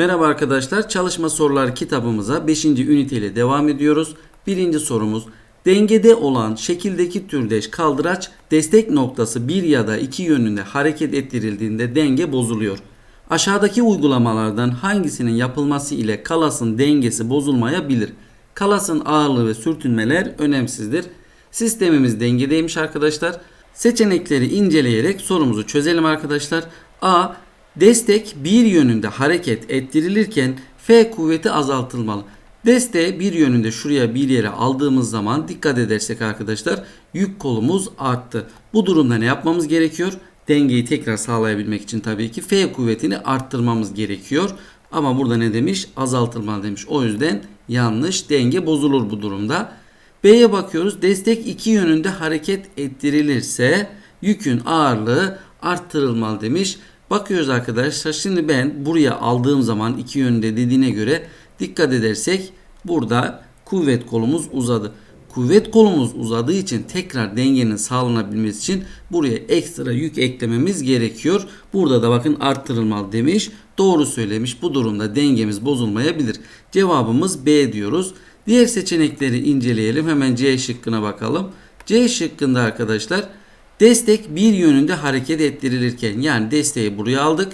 Merhaba arkadaşlar. Çalışma soruları kitabımıza 5. üniteyle devam ediyoruz. Birinci sorumuz. Dengede olan şekildeki türdeş kaldıraç destek noktası bir ya da iki yönünde hareket ettirildiğinde denge bozuluyor. Aşağıdaki uygulamalardan hangisinin yapılması ile kalasın dengesi bozulmayabilir? Kalasın ağırlığı ve sürtünmeler önemsizdir. Sistemimiz dengedeymiş arkadaşlar. Seçenekleri inceleyerek sorumuzu çözelim arkadaşlar. A. Destek bir yönünde hareket ettirilirken F kuvveti azaltılmalı. Desteği bir yönünde şuraya bir yere aldığımız zaman dikkat edersek arkadaşlar yük kolumuz arttı. Bu durumda ne yapmamız gerekiyor? Dengeyi tekrar sağlayabilmek için tabii ki F kuvvetini arttırmamız gerekiyor. Ama burada ne demiş? Azaltılmalı demiş. O yüzden yanlış denge bozulur bu durumda. B'ye bakıyoruz. Destek iki yönünde hareket ettirilirse yükün ağırlığı arttırılmalı demiş. Bakıyoruz arkadaşlar. Şimdi ben buraya aldığım zaman iki yönde dediğine göre dikkat edersek burada kuvvet kolumuz uzadı. Kuvvet kolumuz uzadığı için tekrar dengenin sağlanabilmesi için buraya ekstra yük eklememiz gerekiyor. Burada da bakın arttırılmalı demiş. Doğru söylemiş. Bu durumda dengemiz bozulmayabilir. Cevabımız B diyoruz. Diğer seçenekleri inceleyelim. Hemen C şıkkına bakalım. C şıkkında arkadaşlar destek bir yönünde hareket ettirilirken yani desteği buraya aldık.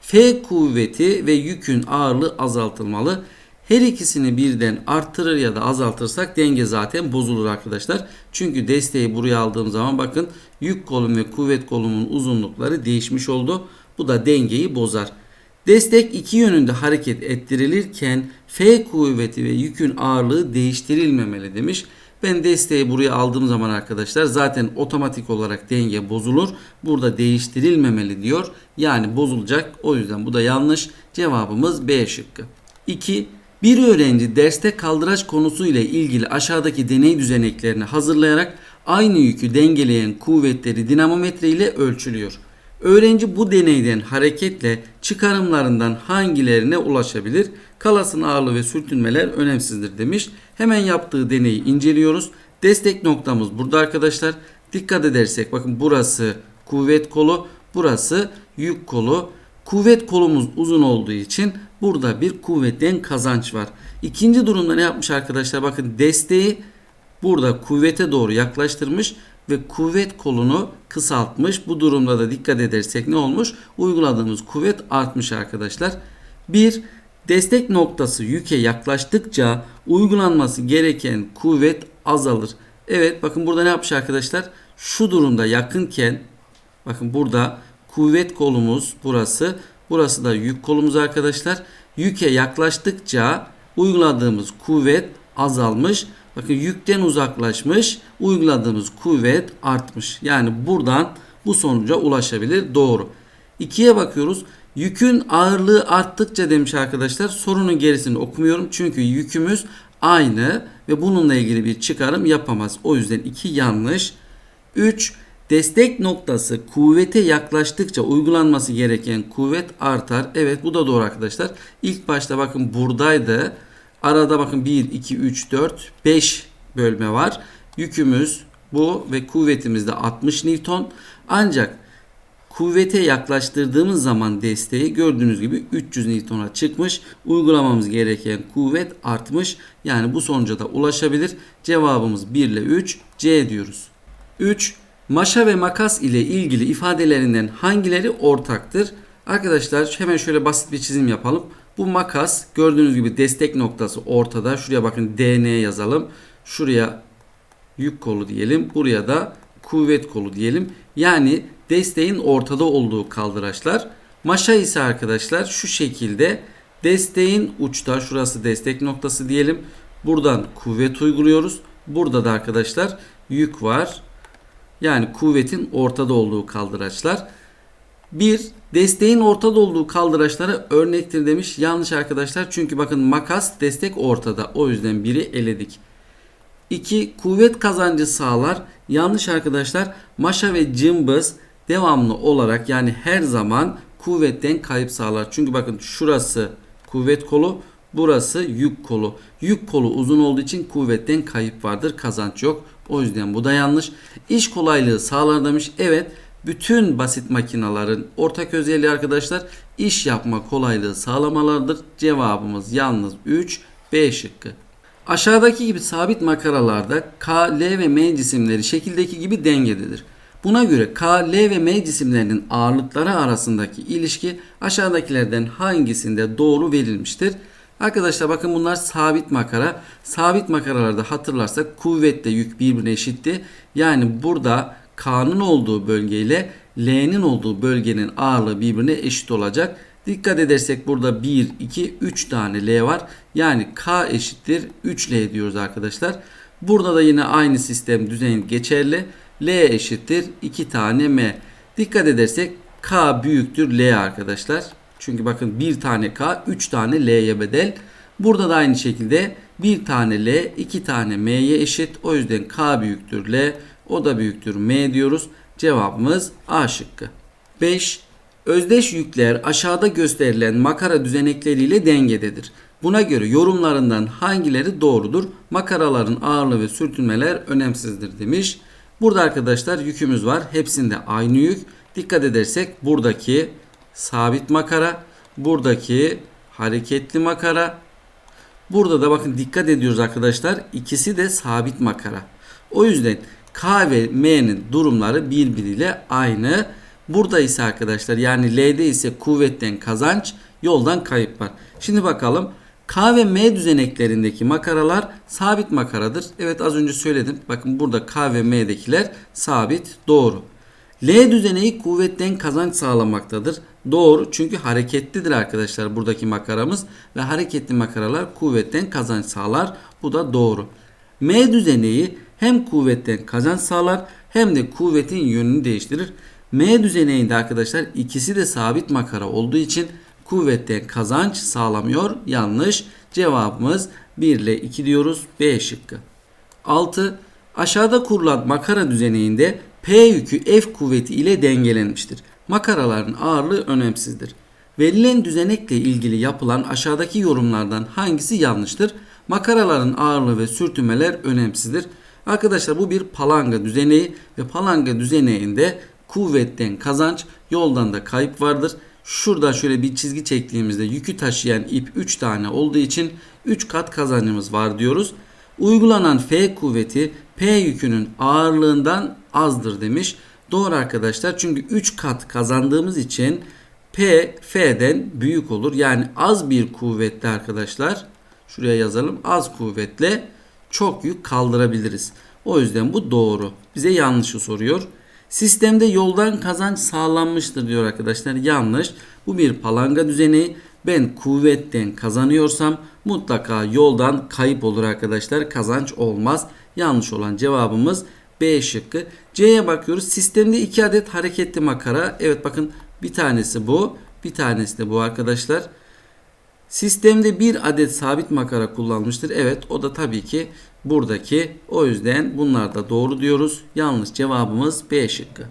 F kuvveti ve yükün ağırlığı azaltılmalı. Her ikisini birden arttırır ya da azaltırsak denge zaten bozulur arkadaşlar. Çünkü desteği buraya aldığım zaman bakın yük kolum ve kuvvet kolumun uzunlukları değişmiş oldu. Bu da dengeyi bozar. Destek iki yönünde hareket ettirilirken F kuvveti ve yükün ağırlığı değiştirilmemeli demiş. Ben desteği buraya aldığım zaman arkadaşlar zaten otomatik olarak denge bozulur. Burada değiştirilmemeli diyor. Yani bozulacak. O yüzden bu da yanlış. Cevabımız B şıkkı. 2. Bir öğrenci derste kaldıraç konusu ile ilgili aşağıdaki deney düzeneklerini hazırlayarak aynı yükü dengeleyen kuvvetleri dinamometre ile ölçülüyor. Öğrenci bu deneyden hareketle çıkarımlarından hangilerine ulaşabilir? Kalasın ağırlığı ve sürtünmeler önemsizdir demiş. Hemen yaptığı deneyi inceliyoruz. Destek noktamız burada arkadaşlar. Dikkat edersek bakın burası kuvvet kolu, burası yük kolu. Kuvvet kolumuz uzun olduğu için burada bir kuvvetten kazanç var. İkinci durumda ne yapmış arkadaşlar? Bakın desteği burada kuvvete doğru yaklaştırmış ve kuvvet kolunu kısaltmış. Bu durumda da dikkat edersek ne olmuş? Uyguladığımız kuvvet artmış arkadaşlar. Bir destek noktası yüke yaklaştıkça uygulanması gereken kuvvet azalır. Evet bakın burada ne yapmış arkadaşlar? Şu durumda yakınken bakın burada kuvvet kolumuz burası. Burası da yük kolumuz arkadaşlar. Yüke yaklaştıkça uyguladığımız kuvvet azalmış. Bakın yükten uzaklaşmış. Uyguladığımız kuvvet artmış. Yani buradan bu sonuca ulaşabilir. Doğru. İkiye bakıyoruz. Yükün ağırlığı arttıkça demiş arkadaşlar. Sorunun gerisini okumuyorum. Çünkü yükümüz aynı ve bununla ilgili bir çıkarım yapamaz. O yüzden 2 yanlış. 3. Destek noktası kuvvete yaklaştıkça uygulanması gereken kuvvet artar. Evet bu da doğru arkadaşlar. İlk başta bakın buradaydı. Arada bakın 1, 2, 3, 4, 5 bölme var. Yükümüz bu ve kuvvetimiz de 60 Newton. Ancak kuvvete yaklaştırdığımız zaman desteği gördüğünüz gibi 300 Newton'a çıkmış. Uygulamamız gereken kuvvet artmış. Yani bu sonuca da ulaşabilir. Cevabımız 1 ile 3 C diyoruz. 3. Maşa ve makas ile ilgili ifadelerinden hangileri ortaktır? Arkadaşlar hemen şöyle basit bir çizim yapalım. Bu makas gördüğünüz gibi destek noktası ortada. Şuraya bakın DN yazalım. Şuraya yük kolu diyelim. Buraya da kuvvet kolu diyelim. Yani desteğin ortada olduğu kaldıraçlar. Maşa ise arkadaşlar şu şekilde desteğin uçta şurası destek noktası diyelim. Buradan kuvvet uyguluyoruz. Burada da arkadaşlar yük var. Yani kuvvetin ortada olduğu kaldıraçlar. Bir desteğin ortada olduğu kaldıraçlara örnektir demiş. Yanlış arkadaşlar. Çünkü bakın makas destek ortada. O yüzden biri eledik. 2. Kuvvet kazancı sağlar. Yanlış arkadaşlar. Maşa ve cımbız devamlı olarak yani her zaman kuvvetten kayıp sağlar. Çünkü bakın şurası kuvvet kolu, burası yük kolu. Yük kolu uzun olduğu için kuvvetten kayıp vardır. Kazanç yok. O yüzden bu da yanlış. İş kolaylığı sağlar demiş. Evet bütün basit makinaların ortak özelliği arkadaşlar iş yapma kolaylığı sağlamalardır. Cevabımız yalnız 3 B şıkkı. Aşağıdaki gibi sabit makaralarda K, L ve M cisimleri şekildeki gibi dengededir. Buna göre K, L ve M cisimlerinin ağırlıkları arasındaki ilişki aşağıdakilerden hangisinde doğru verilmiştir? Arkadaşlar bakın bunlar sabit makara. Sabit makaralarda hatırlarsak kuvvetle yük birbirine eşitti. Yani burada K'nın olduğu bölgeyle L'nin olduğu bölgenin ağırlığı birbirine eşit olacak. Dikkat edersek burada 1, 2, 3 tane L var. Yani K eşittir 3L diyoruz arkadaşlar. Burada da yine aynı sistem düzen geçerli. L eşittir 2 tane M. Dikkat edersek K büyüktür L arkadaşlar. Çünkü bakın bir tane K 3 tane L'ye bedel. Burada da aynı şekilde bir tane L 2 tane M'ye eşit. O yüzden K büyüktür L. O da büyüktür M diyoruz. Cevabımız A şıkkı. 5. Özdeş yükler aşağıda gösterilen makara düzenekleriyle dengededir. Buna göre yorumlarından hangileri doğrudur? Makaraların ağırlığı ve sürtünmeler önemsizdir demiş. Burada arkadaşlar yükümüz var. Hepsinde aynı yük. Dikkat edersek buradaki sabit makara, buradaki hareketli makara. Burada da bakın dikkat ediyoruz arkadaşlar. İkisi de sabit makara. O yüzden K ve M'nin durumları birbiriyle aynı. Burada ise arkadaşlar yani L'de ise kuvvetten kazanç, yoldan kayıp var. Şimdi bakalım K ve M düzeneklerindeki makaralar sabit makaradır. Evet az önce söyledim. Bakın burada K ve M'dekiler sabit. Doğru. L düzeneği kuvvetten kazanç sağlamaktadır. Doğru çünkü hareketlidir arkadaşlar buradaki makaramız ve hareketli makaralar kuvvetten kazanç sağlar. Bu da doğru. M düzeneği hem kuvvetten kazanç sağlar hem de kuvvetin yönünü değiştirir. M düzeneğinde arkadaşlar ikisi de sabit makara olduğu için kuvvetten kazanç sağlamıyor. Yanlış. Cevabımız 1 ile 2 diyoruz. B şıkkı. 6. Aşağıda kurulan makara düzeneğinde P yükü F kuvveti ile dengelenmiştir. Makaraların ağırlığı önemsizdir. Verilen düzenekle ilgili yapılan aşağıdaki yorumlardan hangisi yanlıştır? Makaraların ağırlığı ve sürtünmeler önemsizdir. Arkadaşlar bu bir palanga düzeneği ve palanga düzeneğinde kuvvetten kazanç, yoldan da kayıp vardır. Şurada şöyle bir çizgi çektiğimizde yükü taşıyan ip 3 tane olduğu için 3 kat kazancımız var diyoruz. Uygulanan F kuvveti P yükünün ağırlığından azdır demiş. Doğru arkadaşlar çünkü 3 kat kazandığımız için P F'den büyük olur. Yani az bir kuvvetle arkadaşlar şuraya yazalım az kuvvetle çok yük kaldırabiliriz. O yüzden bu doğru. Bize yanlışı soruyor. Sistemde yoldan kazanç sağlanmıştır diyor arkadaşlar. Yanlış. Bu bir palanga düzeni. Ben kuvvetten kazanıyorsam mutlaka yoldan kayıp olur arkadaşlar. Kazanç olmaz. Yanlış olan cevabımız B şıkkı. C'ye bakıyoruz. Sistemde iki adet hareketli makara. Evet bakın bir tanesi bu. Bir tanesi de bu arkadaşlar. Sistemde bir adet sabit makara kullanmıştır. Evet o da tabii ki buradaki. O yüzden bunlar da doğru diyoruz. Yanlış cevabımız B şıkkı.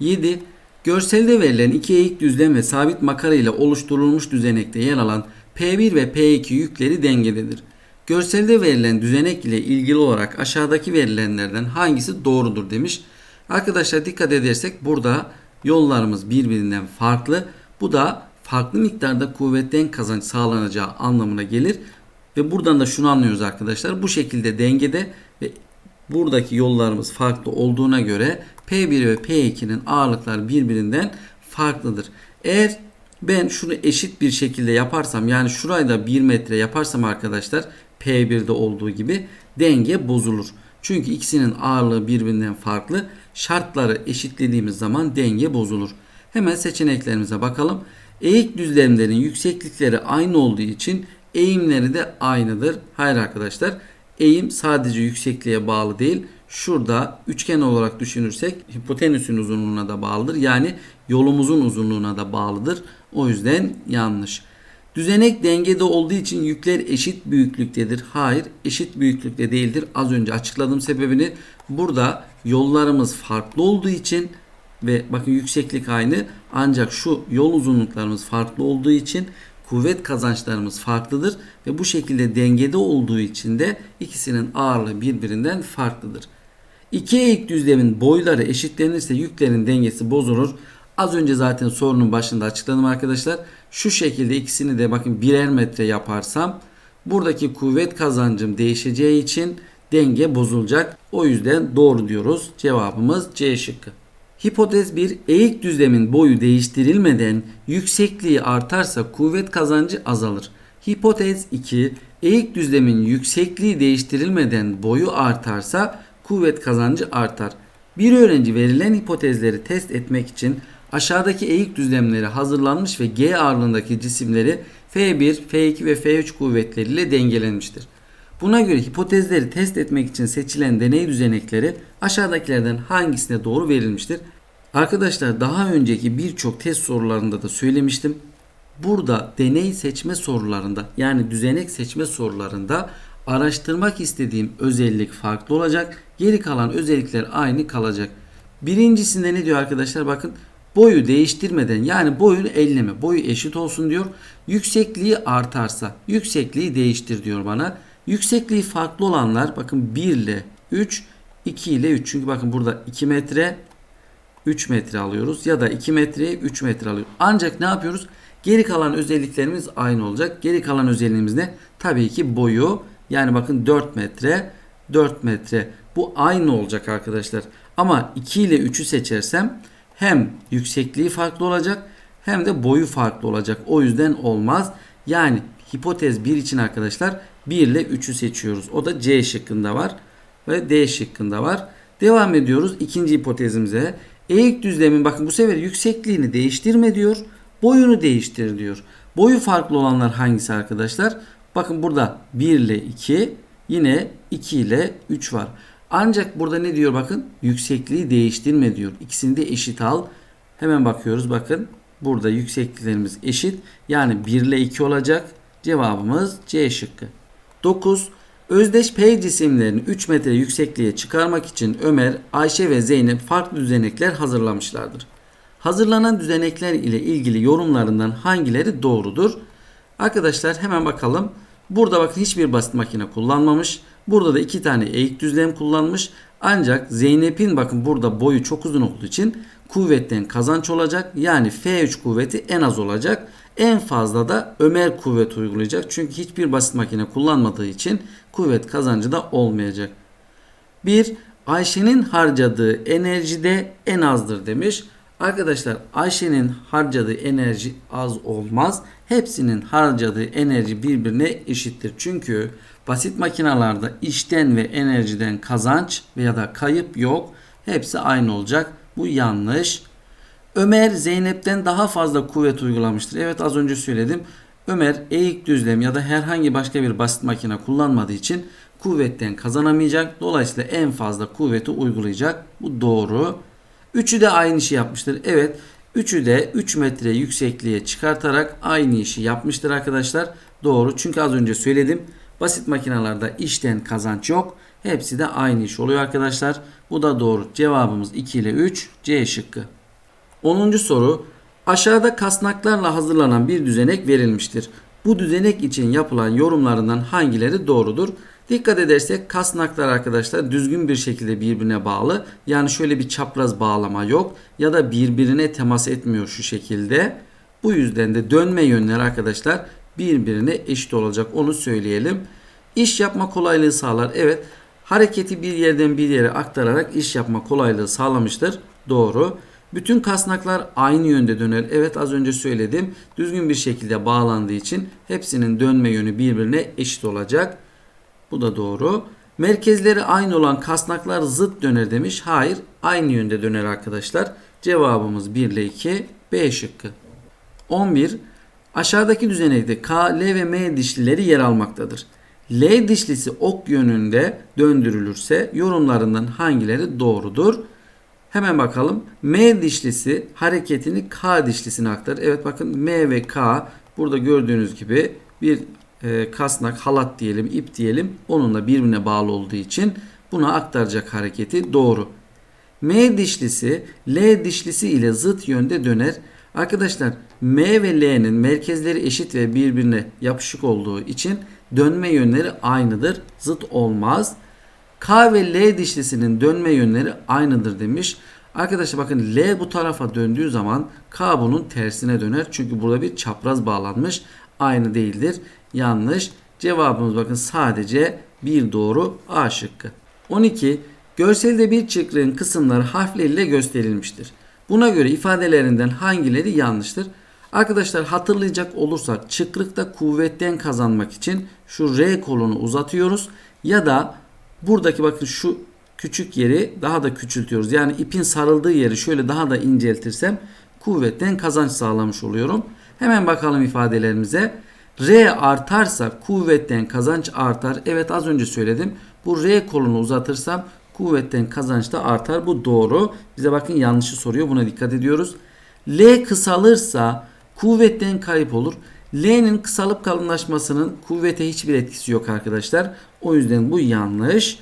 7. Görselde verilen iki eğik düzlem ve sabit makara ile oluşturulmuş düzenekte yer alan P1 ve P2 yükleri dengededir. Görselde verilen düzenek ile ilgili olarak aşağıdaki verilenlerden hangisi doğrudur demiş. Arkadaşlar dikkat edersek burada yollarımız birbirinden farklı. Bu da farklı miktarda kuvvetten kazanç sağlanacağı anlamına gelir. Ve buradan da şunu anlıyoruz arkadaşlar. Bu şekilde dengede ve buradaki yollarımız farklı olduğuna göre P1 ve P2'nin ağırlıkları birbirinden farklıdır. Eğer ben şunu eşit bir şekilde yaparsam yani şurayı da 1 metre yaparsam arkadaşlar P1'de olduğu gibi denge bozulur. Çünkü ikisinin ağırlığı birbirinden farklı. Şartları eşitlediğimiz zaman denge bozulur. Hemen seçeneklerimize bakalım. Eğik düzlemlerin yükseklikleri aynı olduğu için eğimleri de aynıdır. Hayır arkadaşlar. Eğim sadece yüksekliğe bağlı değil. Şurada üçgen olarak düşünürsek hipotenüsün uzunluğuna da bağlıdır. Yani yolumuzun uzunluğuna da bağlıdır. O yüzden yanlış. Düzenek dengede olduğu için yükler eşit büyüklüktedir. Hayır eşit büyüklükte değildir. Az önce açıkladığım sebebini burada yollarımız farklı olduğu için ve bakın yükseklik aynı ancak şu yol uzunluklarımız farklı olduğu için kuvvet kazançlarımız farklıdır ve bu şekilde dengede olduğu için de ikisinin ağırlığı birbirinden farklıdır. İki eğik düzlemin boyları eşitlenirse yüklerin dengesi bozulur. Az önce zaten sorunun başında açıkladım arkadaşlar. Şu şekilde ikisini de bakın birer metre yaparsam buradaki kuvvet kazancım değişeceği için denge bozulacak. O yüzden doğru diyoruz. Cevabımız C şıkkı. Hipotez 1 eğik düzlemin boyu değiştirilmeden yüksekliği artarsa kuvvet kazancı azalır. Hipotez 2 eğik düzlemin yüksekliği değiştirilmeden boyu artarsa kuvvet kazancı artar. Bir öğrenci verilen hipotezleri test etmek için aşağıdaki eğik düzlemleri hazırlanmış ve G ağırlığındaki cisimleri F1, F2 ve F3 kuvvetleriyle dengelenmiştir. Buna göre hipotezleri test etmek için seçilen deney düzenekleri aşağıdakilerden hangisine doğru verilmiştir? Arkadaşlar daha önceki birçok test sorularında da söylemiştim. Burada deney seçme sorularında yani düzenek seçme sorularında araştırmak istediğim özellik farklı olacak. Geri kalan özellikler aynı kalacak. Birincisinde ne diyor arkadaşlar? Bakın boyu değiştirmeden yani boyunu elleme. Boyu eşit olsun diyor. Yüksekliği artarsa yüksekliği değiştir diyor bana. Yüksekliği farklı olanlar bakın 1 ile 3, 2 ile 3. Çünkü bakın burada 2 metre 3 metre alıyoruz ya da 2 metreye 3 metre alıyoruz. Ancak ne yapıyoruz? Geri kalan özelliklerimiz aynı olacak. Geri kalan özelliğimiz ne? Tabii ki boyu. Yani bakın 4 metre 4 metre. Bu aynı olacak arkadaşlar. Ama 2 ile 3'ü seçersem hem yüksekliği farklı olacak hem de boyu farklı olacak. O yüzden olmaz. Yani hipotez 1 için arkadaşlar 1 ile 3'ü seçiyoruz. O da C şıkkında var ve D şıkkında var. Devam ediyoruz ikinci hipotezimize. Eğik düzlemin bakın bu sefer yüksekliğini değiştirme diyor. Boyunu değiştir diyor. Boyu farklı olanlar hangisi arkadaşlar? Bakın burada 1 ile 2 yine 2 ile 3 var. Ancak burada ne diyor bakın? Yüksekliği değiştirme diyor. İkisini de eşit al. Hemen bakıyoruz bakın. Burada yüksekliklerimiz eşit. Yani 1 ile 2 olacak. Cevabımız C şıkkı. 9. Özdeş P cisimlerini 3 metre yüksekliğe çıkarmak için Ömer, Ayşe ve Zeynep farklı düzenekler hazırlamışlardır. Hazırlanan düzenekler ile ilgili yorumlarından hangileri doğrudur? Arkadaşlar hemen bakalım. Burada bakın hiçbir basit makine kullanmamış. Burada da iki tane eğik düzlem kullanmış. Ancak Zeynep'in bakın burada boyu çok uzun olduğu için kuvvetten kazanç olacak. Yani F3 kuvveti en az olacak. En fazla da Ömer kuvvet uygulayacak. Çünkü hiçbir basit makine kullanmadığı için kuvvet kazancı da olmayacak. 1. Ayşe'nin harcadığı enerji de en azdır demiş. Arkadaşlar Ayşe'nin harcadığı enerji az olmaz. Hepsinin harcadığı enerji birbirine eşittir. Çünkü basit makinalarda işten ve enerjiden kazanç veya da kayıp yok. Hepsi aynı olacak. Bu yanlış. Ömer Zeynep'ten daha fazla kuvvet uygulamıştır. Evet az önce söyledim. Ömer eğik düzlem ya da herhangi başka bir basit makine kullanmadığı için kuvvetten kazanamayacak. Dolayısıyla en fazla kuvveti uygulayacak. Bu doğru. Üçü de aynı işi yapmıştır. Evet. Üçü de 3 metre yüksekliğe çıkartarak aynı işi yapmıştır arkadaşlar. Doğru. Çünkü az önce söyledim. Basit makinalarda işten kazanç yok. Hepsi de aynı iş oluyor arkadaşlar. Bu da doğru. Cevabımız 2 ile 3 C şıkkı. 10. soru. Aşağıda kasnaklarla hazırlanan bir düzenek verilmiştir. Bu düzenek için yapılan yorumlarından hangileri doğrudur? Dikkat edersek kasnaklar arkadaşlar düzgün bir şekilde birbirine bağlı. Yani şöyle bir çapraz bağlama yok ya da birbirine temas etmiyor şu şekilde. Bu yüzden de dönme yönleri arkadaşlar birbirine eşit olacak onu söyleyelim. İş yapma kolaylığı sağlar. Evet hareketi bir yerden bir yere aktararak iş yapma kolaylığı sağlamıştır. Doğru. Bütün kasnaklar aynı yönde döner. Evet az önce söyledim. Düzgün bir şekilde bağlandığı için hepsinin dönme yönü birbirine eşit olacak. Bu da doğru. Merkezleri aynı olan kasnaklar zıt döner demiş. Hayır aynı yönde döner arkadaşlar. Cevabımız 1 ile 2 B şıkkı. 11. Aşağıdaki düzenekte K, L ve M dişlileri yer almaktadır. L dişlisi ok yönünde döndürülürse yorumlarından hangileri doğrudur? Hemen bakalım. M dişlisi hareketini K dişlisine aktarır. Evet bakın M ve K burada gördüğünüz gibi bir e, kasnak, halat diyelim, ip diyelim. Onunla birbirine bağlı olduğu için buna aktaracak hareketi doğru. M dişlisi L dişlisi ile zıt yönde döner. Arkadaşlar M ve L'nin merkezleri eşit ve birbirine yapışık olduğu için dönme yönleri aynıdır. Zıt olmaz. K ve L dişlisinin dönme yönleri aynıdır demiş. Arkadaşlar bakın L bu tarafa döndüğü zaman K bunun tersine döner. Çünkü burada bir çapraz bağlanmış. Aynı değildir. Yanlış. Cevabımız bakın sadece bir doğru A şıkkı. 12. Görselde bir çıkrığın kısımları harfleriyle gösterilmiştir. Buna göre ifadelerinden hangileri yanlıştır? Arkadaşlar hatırlayacak olursak çıkrıkta kuvvetten kazanmak için şu R kolunu uzatıyoruz ya da buradaki bakın şu küçük yeri daha da küçültüyoruz. Yani ipin sarıldığı yeri şöyle daha da inceltirsem kuvvetten kazanç sağlamış oluyorum. Hemen bakalım ifadelerimize. R artarsa kuvvetten kazanç artar. Evet az önce söyledim. Bu R kolunu uzatırsam kuvvetten kazanç da artar. Bu doğru. Bize bakın yanlışı soruyor. Buna dikkat ediyoruz. L kısalırsa kuvvetten kayıp olur. L'nin kısalıp kalınlaşmasının kuvvete hiçbir etkisi yok arkadaşlar. O yüzden bu yanlış.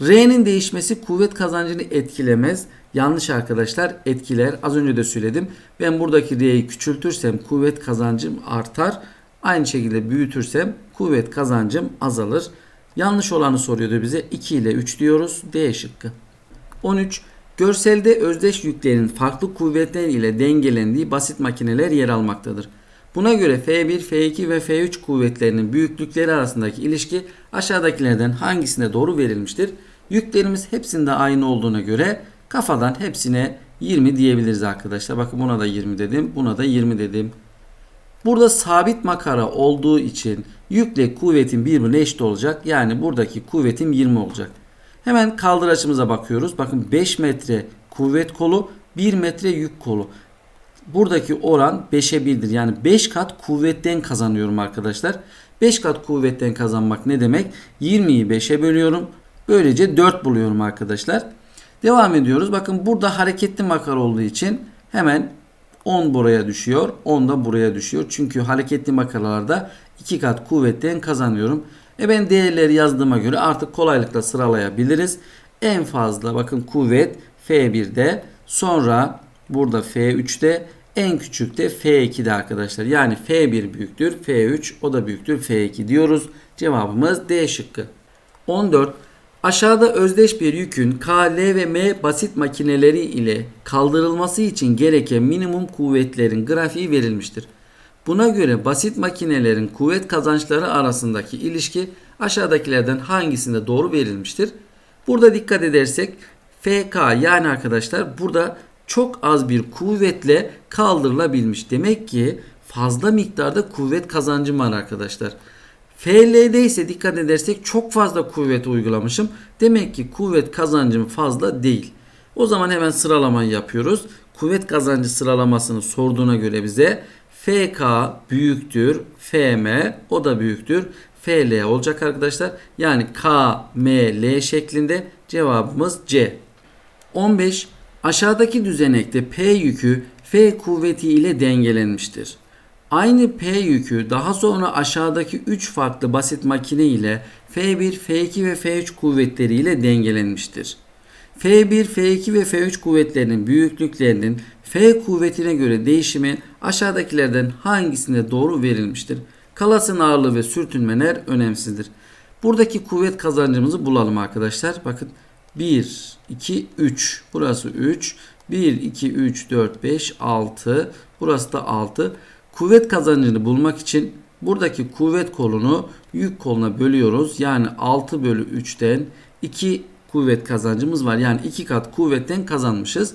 R'nin değişmesi kuvvet kazancını etkilemez. Yanlış arkadaşlar etkiler. Az önce de söyledim. Ben buradaki R'yi küçültürsem kuvvet kazancım artar. Aynı şekilde büyütürsem kuvvet kazancım azalır. Yanlış olanı soruyordu bize. 2 ile 3 diyoruz. D şıkkı. 13. Görselde özdeş yüklerin farklı kuvvetler ile dengelendiği basit makineler yer almaktadır. Buna göre F1, F2 ve F3 kuvvetlerinin büyüklükleri arasındaki ilişki aşağıdakilerden hangisine doğru verilmiştir? Yüklerimiz hepsinde aynı olduğuna göre kafadan hepsine 20 diyebiliriz arkadaşlar. Bakın buna da 20 dedim, buna da 20 dedim. Burada sabit makara olduğu için yükle kuvvetin birbirine eşit olacak. Yani buradaki kuvvetim 20 olacak. Hemen kaldıraçımıza bakıyoruz. Bakın 5 metre kuvvet kolu, 1 metre yük kolu. Buradaki oran 5'e 1'dir. Yani 5 kat kuvvetten kazanıyorum arkadaşlar. 5 kat kuvvetten kazanmak ne demek? 20'yi 5'e bölüyorum. Böylece 4 buluyorum arkadaşlar. Devam ediyoruz. Bakın burada hareketli makara olduğu için hemen 10 buraya düşüyor. 10 da buraya düşüyor. Çünkü hareketli makaralarda 2 kat kuvvetten kazanıyorum. E ben değerleri yazdığıma göre artık kolaylıkla sıralayabiliriz. En fazla bakın kuvvet F1'de sonra burada F3'te en küçük de F2'de arkadaşlar. Yani F1 büyüktür F3 o da büyüktür F2 diyoruz. Cevabımız D şıkkı. 14. Aşağıda özdeş bir yükün K, L ve M basit makineleri ile kaldırılması için gereken minimum kuvvetlerin grafiği verilmiştir. Buna göre basit makinelerin kuvvet kazançları arasındaki ilişki aşağıdakilerden hangisinde doğru verilmiştir? Burada dikkat edersek FK yani arkadaşlar burada çok az bir kuvvetle kaldırılabilmiş. Demek ki fazla miktarda kuvvet kazancım var arkadaşlar. FL'de ise dikkat edersek çok fazla kuvvet uygulamışım. Demek ki kuvvet kazancım fazla değil. O zaman hemen sıralamayı yapıyoruz. Kuvvet kazancı sıralamasını sorduğuna göre bize FK büyüktür FM o da büyüktür FL olacak arkadaşlar. Yani K, M, L şeklinde cevabımız C. 15. Aşağıdaki düzenekte P yükü F kuvveti ile dengelenmiştir. Aynı P yükü daha sonra aşağıdaki 3 farklı basit makine ile F1, F2 ve F3 kuvvetleri ile dengelenmiştir. F1, F2 ve F3 kuvvetlerinin büyüklüklerinin F kuvvetine göre değişimi aşağıdakilerden hangisine doğru verilmiştir? Kalasın ağırlığı ve sürtünmeler önemsizdir. Buradaki kuvvet kazancımızı bulalım arkadaşlar. Bakın 1, 2, 3. Burası 3. 1, 2, 3, 4, 5, 6. Burası da 6. Kuvvet kazancını bulmak için buradaki kuvvet kolunu yük koluna bölüyoruz. Yani 6 bölü 3'ten 2 kuvvet kazancımız var. Yani 2 kat kuvvetten kazanmışız.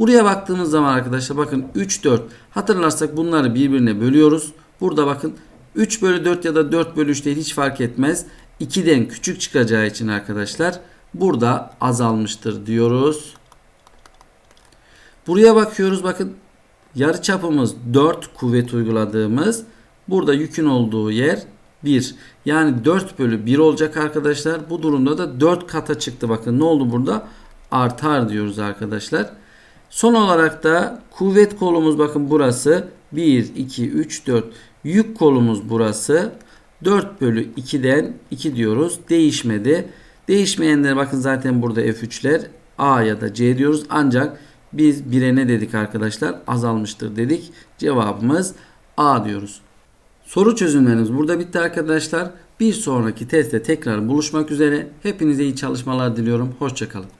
Buraya baktığımız zaman arkadaşlar bakın 3, 4. Hatırlarsak bunları birbirine bölüyoruz. Burada bakın 3 bölü 4 ya da 4 bölü 3 değil hiç fark etmez. 2'den küçük çıkacağı için arkadaşlar burada azalmıştır diyoruz. Buraya bakıyoruz bakın yarı çapımız 4 kuvvet uyguladığımız burada yükün olduğu yer 1. Yani 4 bölü 1 olacak arkadaşlar. Bu durumda da 4 kata çıktı. Bakın ne oldu burada? Artar diyoruz arkadaşlar. Son olarak da kuvvet kolumuz bakın burası 1, 2, 3, 4. Yük kolumuz burası. 4 bölü 2'den 2 diyoruz. Değişmedi. Değişmeyenler bakın zaten burada F3'ler A ya da C diyoruz. Ancak biz 1'e ne dedik arkadaşlar? Azalmıştır dedik. Cevabımız A diyoruz. Soru çözümlerimiz burada bitti arkadaşlar. Bir sonraki testte tekrar buluşmak üzere. Hepinize iyi çalışmalar diliyorum. Hoşçakalın.